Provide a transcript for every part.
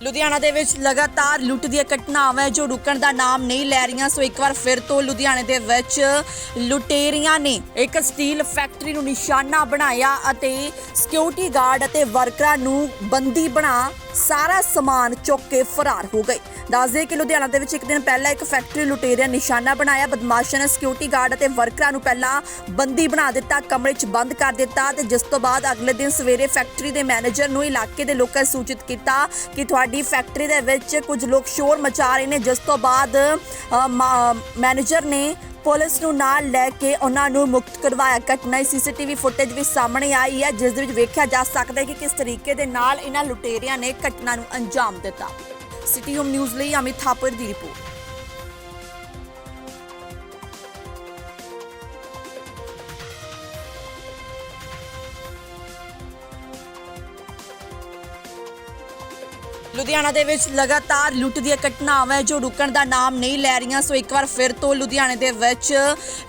ਲੁਧਿਆਣਾ ਦੇ ਵਿੱਚ ਲਗਾਤਾਰ ਲੁੱਟ ਦੀਆਂ ਘਟਨਾਵਾਂ ਜੋ ਰੁਕਣ ਦਾ ਨਾਮ ਨਹੀਂ ਲੈ ਰਹੀਆਂ। ਸੋ ਇੱਕ ਵਾਰ ਫਿਰ ਤੋਂ ਲੁਧਿਆਣੇ ਦੇ ਵਿੱਚ ਲੁਟੇਰੀਆਂ ਨੇ ਇੱਕ ਸਟੀਲ ਫੈਕਟਰੀ ਨੂੰ ਨਿਸ਼ਾਨਾ ਬਣਾਇਆ ਅਤੇ ਸਿਕਿਉਰਿਟੀ ਗਾਰਡ ਅਤੇ ਵਰਕਰਾਂ ਨੂੰ ਬੰਦੀ ਬਣਾ ਸਾਰਾ ਸਮਾਨ ਚੁੱਕ ਕੇ ਫਰਾਰ ਹੋ ਗਏ। ਦੱਸਦੇ ਕਿ ਲੁਧਿਆਣਾ ਦੇ ਵਿੱਚ ਇੱਕ ਦਿਨ ਪਹਿਲਾਂ ਇੱਕ ਫੈਕਟਰੀ ਲੁਟੇਰਿਆਂ ਨਿਸ਼ਾਨਾ ਬਣਾਇਆ। ਬਦਮਾਸ਼ਾਂ ਨੇ ਸਿਕਿਉਰਿਟੀ ਗਾਰਡ ਅਤੇ ਵਰਕਰਾਂ ਨੂੰ ਪਹਿਲਾਂ ਬੰਦੀ ਬਣਾ ਦਿੱਤਾ, ਕਮਰੇ 'ਚ ਬੰਦ ਕਰ ਦਿੱਤਾ ਤੇ ਜਿਸ ਤੋਂ ਬਾਅਦ ਅਗਲੇ ਦਿਨ ਸਵੇਰੇ ਫੈਕਟਰੀ ਦੇ ਮੈਨੇਜਰ ਨੂੰ ਇਲਾਕੇ ਦੇ ਲੋਕਾਂ ਸੂਚਿਤ ਕੀਤਾ ਕਿ ਤੁਹਾਡੇ ਫੈਕਟਰੀ ਦੇ ਵਿੱਚ ਕੁਝ ਲੋਕ ਸ਼ੋਰ ਮਚਾ ਰਹੇ ਨੇ। ਜਿਸ ਤੋਂ ਬਾਅਦ ਮੈਨੇਜਰ ਨੇ ਪੁਲਿਸ ਨੂੰ ਨਾਲ ਲੈ ਕੇ ਉਹਨਾਂ ਨੂੰ ਮੁਕਤ ਕਰਵਾਇਆ। ਘਟਨਾ ਸੀਸੀਟੀਵੀ ਫੁਟੇਜ ਵੀ ਸਾਹਮਣੇ ਆਈ ਹੈ, ਜਿਸ ਦੇ ਵਿੱਚ ਵੇਖਿਆ ਜਾ ਸਕਦਾ ਹੈ ਕਿ ਕਿਸ ਤਰੀਕੇ ਦੇ ਨਾਲ ਇਹਨਾਂ ਲੁਟੇਰਿਆਂ ਨੇ ਘਟਨਾ ਨੂੰ ਅੰਜਾਮ ਦਿੱਤਾ। ਸਿਟੀ ਹੋਮ ਨਿਊਜ਼ ਲਈ ਅਮਿਤ ਥਾਪਰ ਦੀ ਰਿਪੋਰਟ। ਲੁਧਿਆਣਾ ਦੇ ਵਿੱਚ ਲਗਾਤਾਰ ਲੁੱਟ ਦੀਆਂ ਘਟਨਾਵਾਂ ਜੋ ਰੁਕਣ ਦਾ ਨਾਮ ਨਹੀਂ ਲੈ ਰਹੀਆਂ, ਸੋ ਇੱਕ ਵਾਰ ਫਿਰ ਤੋਂ ਲੁਧਿਆਣੇ ਦੇ ਵਿੱਚ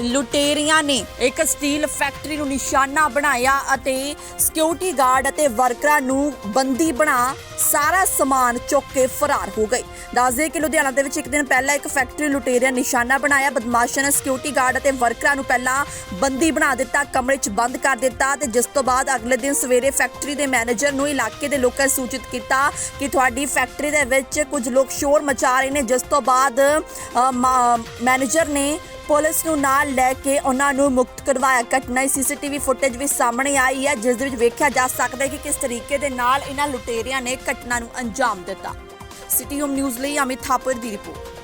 ਲੁਟੇਰੀਆਂ ਨੇ ਇੱਕ ਸਟੀਲ ਫੈਕਟਰੀ ਨੂੰ ਨਿਸ਼ਾਨਾ ਬਣਾਇਆ ਅਤੇ ਸਿਕਿਉਰਿਟੀ ਗਾਰਡ ਅਤੇ ਵਰਕਰਾਂ ਨੂੰ ਬੰਦੀ ਬਣਾ ਸਾਰਾ ਸਮਾਨ ਚੁੱਕ ਕੇ ਫਰਾਰ ਹੋ ਗਏ। ਦੱਸਦੇ ਕਿ ਲੁਧਿਆਣਾ ਦੇ ਵਿੱਚ ਇੱਕ ਦਿਨ ਪਹਿਲਾਂ ਇੱਕ ਫੈਕਟਰੀ ਲੁਟੇਰਿਆਂ ਨਿਸ਼ਾਨਾ ਬਣਾਇਆ। ਬਦਮਾਸ਼ਾਂ ਨੇ ਸਿਕਿਉਰਿਟੀ ਗਾਰਡ ਅਤੇ ਵਰਕਰਾਂ ਨੂੰ ਪਹਿਲਾਂ ਬੰਦੀ ਬਣਾ ਦਿੱਤਾ ਕਮਰੇ 'ਚ ਬੰਦ ਕਰ ਦਿੱਤਾ ਤੇ ਜਿਸ ਤੋਂ ਬਾਅਦ ਅਗਲੇ ਦਿਨ ਸਵੇਰੇ ਫੈਕਟਰੀ ਦੇ ਮੈਨੇਜਰ ਨੂੰ ਇਲਾਕੇ ਦੇ ਲੋਕਾਂ ਨੇ ਸੂਚਿਤ ਕੀਤਾ ਕਿ ਤੁਹਾਡੀ ਫੈਕਟਰੀ ਦੇ ਵਿੱਚ ਕੁਝ ਲੋਕ ਸ਼ੋਰ ਮਚਾ ਰਹੇ ਨੇ। ਜਿਸ ਤੋਂ ਬਾਅਦ ਅ, ਮੈਨੇਜਰ ਨੇ ਪੁਲਿਸ ਨੂੰ ਨਾਲ ਲੈ ਕੇ ਉਹਨਾਂ ਨੂੰ ਮੁਕਤ ਕਰਵਾਇਆ। ਘਟਨਾ ਸੀਸੀਟੀਵੀ ਫੁਟੇਜ ਵੀ ਸਾਹਮਣੇ ਆਈ ਹੈ, ਜਿਸ ਦੇ ਵਿੱਚ ਵੇਖਿਆ ਜਾ ਸਕਦਾ ਹੈ ਕਿ ਕਿਸ ਤਰੀਕੇ ਦੇ ਨਾਲ ਇਹਨਾਂ ਲੁਟੇਰਿਆਂ ਨੇ ਘਟਨਾ ਨੂੰ ਅੰਜਾਮ ਦਿੱਤਾ। ਸਿਟੀ ਹੋਮ ਨਿਊਜ਼ ਲਈ ਅਮਿਤ ਥਾਪਰ ਦੀ ਰਿਪੋਰਟ।